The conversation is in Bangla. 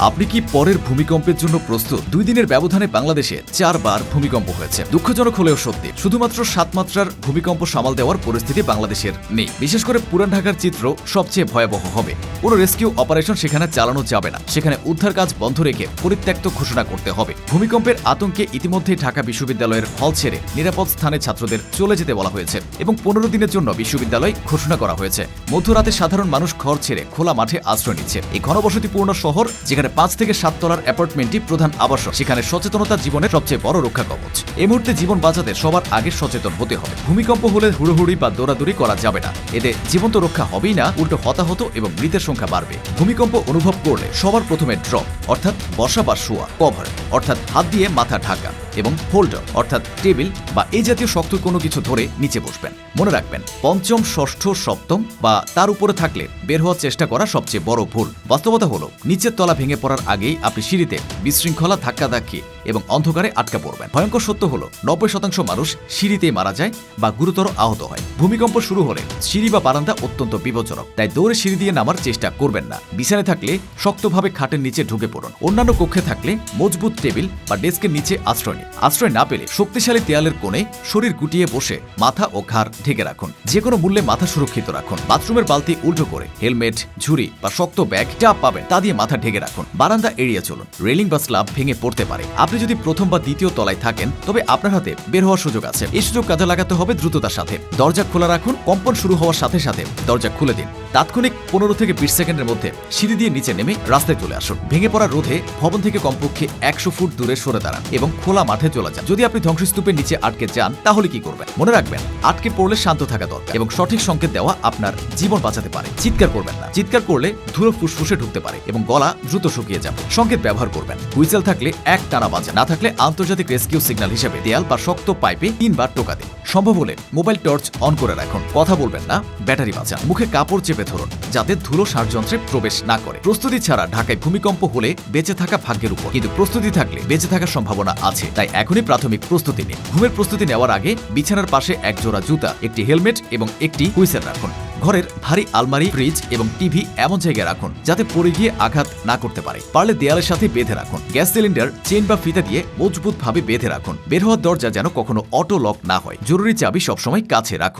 আপনি কি পরের ভূমিকম্পের জন্য প্রস্তুত? দুই দিনের ব্যবধানে বাংলাদেশে চারবার ভূমিকম্প হয়েছে। দুঃখজনক হলেও সত্যি, শুধুমাত্র সাত মাত্রার ভূমিকম্প সামাল দেওয়ার পরিস্থিতি বাংলাদেশের নেই। বিশেষ করে পুরান ঢাকার চিত্র সবচেয়ে ভয়াবহ হবে। কোনো রেস্কিউ অপারেশন সেখানে চালানো যাবে না। সেখানে উদ্ধার কাজ বন্ধ রেখে পরিত্যক্ত ঘোষণা করতে হবে। ভূমিকম্পের আতঙ্কে ইতিমধ্যে ঢাকা বিশ্ববিদ্যালয়ের হল ছেড়ে নিরাপদ স্থানে ছাত্রদের চলে যেতে বলা হয়েছে এবং পনেরো দিনের জন্য বিশ্ববিদ্যালয় ঘোষণা করা হয়েছে। মধ্যরাতে সাধারণ মানুষ ঘর ছেড়ে খোলা মাঠে আশ্রয় নিচ্ছে। এই ঘনবসতিপূর্ণ শহর যেখানে পাঁচ থেকে সাত তলার অ্যাপার্টমেন্টটি প্রধান আবাসন। সেখানে সচেতনতা জীবনের সবচেয়ে বড় রক্ষা কবচ। এই মুহূর্তে জীবন বাঁচাতে সবার আগে সচেতন হতে হবে। ভূমিকম্প হলে হুড়োহুড়ি বা দৌড়াদৌড়ি করা যাবে না। এতে জীবন্ত রক্ষা হবেই না, উল্টো হতাহত এবং মৃতের সংখ্যা বাড়বে। ভূমিকম্প অনুভব করলে সবার প্রথমে ড্রপ, অর্থাৎ বসা বা শোয়া, কভার, অর্থাৎ হাত দিয়ে মাথা ঢাকা এবং হোল্ডার, অর্থাৎ টেবিল বা এই জাতীয় শক্ত কোনো কিছু ধরে নিচে বসবেন। মনে রাখবেন, পঞ্চম, ষষ্ঠ, সপ্তম বা তার উপরে থাকলে বের হওয়ার চেষ্টা করা সবচেয়ে বড় ভুল। বাস্তবতা হলো, নিচের তলা ভেঙে পড়ার আগেই আপনি সিঁড়িতে বিশৃঙ্খলা ধাক্কাধাক্কি এবং অন্ধকারে আটকা পড়বেন। ভয়ঙ্কর সত্য হলো, নব্বই শতাংশ মানুষ সিঁড়িতেই মারা যায় বা গুরুতর আহত হয়। ভূমিকম্প শুরু হলে সিঁড়ি বা বারান্দা অত্যন্ত বিপজ্জনক, তাই দৌড়ে সিঁড়ি দিয়ে নামার চেষ্টা করবেন না। বিছানায় থাকলে শক্তভাবে খাটের নিচে ঢুকে পড়ুন। অন্যান্য কক্ষে থাকলে মজবুত টেবিল বা ডেস্কের নিচে আশ্রয় নিন। আশ্রয় না পেলে শক্তিশালী দেয়ালের কোণে শরীর গুটিয়ে বসে মাথা ও ঘাড় ঢেকে রাখুন। যে কোনো মূল্যে মাথা সুরক্ষিত রাখুন। বাথরুমের বালতি উল্টো করে, হেলমেট, ঝুড়ি বা শক্ত ব্যাগ যা পাবেন তা দিয়ে মাথা ঢেকে রাখুন। বারান্দা এড়িয়ে চলুন। রেলিং বা স্ল্যাব ভেঙে পড়তে পারে। আপনি যদি প্রথম বা দ্বিতীয় তলায় থাকেন, তবে আপনার হাতে বের হওয়ার সুযোগ আছে। এই সুযোগ কাজে লাগাতে হবে দ্রুততার সাথে। দরজা খোলা রাখুন, কম্পন শুরু হওয়ার সাথে সাথে দরজা খুলে দিন। তাৎক্ষণিক পনেরো থেকে বিশ সেকেন্ডের মধ্যে সিঁড়ি দিয়ে নিচে নেমে রাস্তায় চলে আসুন। ভেঙে পড়া রোধে ভবন থেকে কমপক্ষে একশো ফুট দূরে সরে দাঁড়ান এবং খোলা মাঠে চলে যান। যদি আপনি ধ্বংসস্তূপের নিচে আটকে যান, তাহলে কি করবেন? মনে রাখবেন, আটকে পড়লে শান্ত থাকা দরকার এবং সঠিক সংকেত দেওয়া আপনার জীবন বাঁচাতে পারে। চিৎকার করবেন না। চিৎকার করলে ধুলো ফুসফুসে ঢুকতে পারে এবং গলা দ্রুত শুকিয়ে যাবে। সংকেত ব্যবহার করবেন। হুইসেল থাকলে এক টানা বাজে, না থাকলে আন্তর্জাতিক রেস্কিউ সিগন্যাল হিসেবে দেয়াল বা শক্ত পাইপে তিনবার টোকা দিন। সম্ভব হলে মোবাইল টর্চ অন করে রাখুন। কথা বলবেন না, ব্যাটারি বাঁচান। মুখে কাপড় চেপে ধরুন, যাতে ধুলো সারযন্ত্রে প্রবেশ না করে। প্রস্তুতি ছাড়া ঢাকায় ভূমিকম্প হলে বেঁচে থাকা ভাগ্যের উপর। কিন্তু প্রস্তুতি থাকলে বেঁচে থাকার সম্ভাবনা আছে, তাই এখনই প্রাথমিক প্রস্তুতি নিন। ঘুমের প্রস্তুতি নেওয়ার আগে বিছানার পাশে এক জোড়া জুতা, একটি হেলমেট এবং একটি হুইসেল রাখুন। ঘরের ভারী আলমারি, ফ্রিজ এবং টিভি এমন জায়গায় রাখুন, যাতে পড়ে গিয়ে আঘাত না করতে পারে। পারলে দেয়ালের সাথে বেঁধে রাখুন। গ্যাস সিলিন্ডার, চেন বা ফিতা দিয়ে মজবুতভাবে বেঁধে রাখুন। বের হওয়ার দরজা যেন কখনো অটো লক না হয়। জরুরি চাবি সবসময় কাছে রাখুন।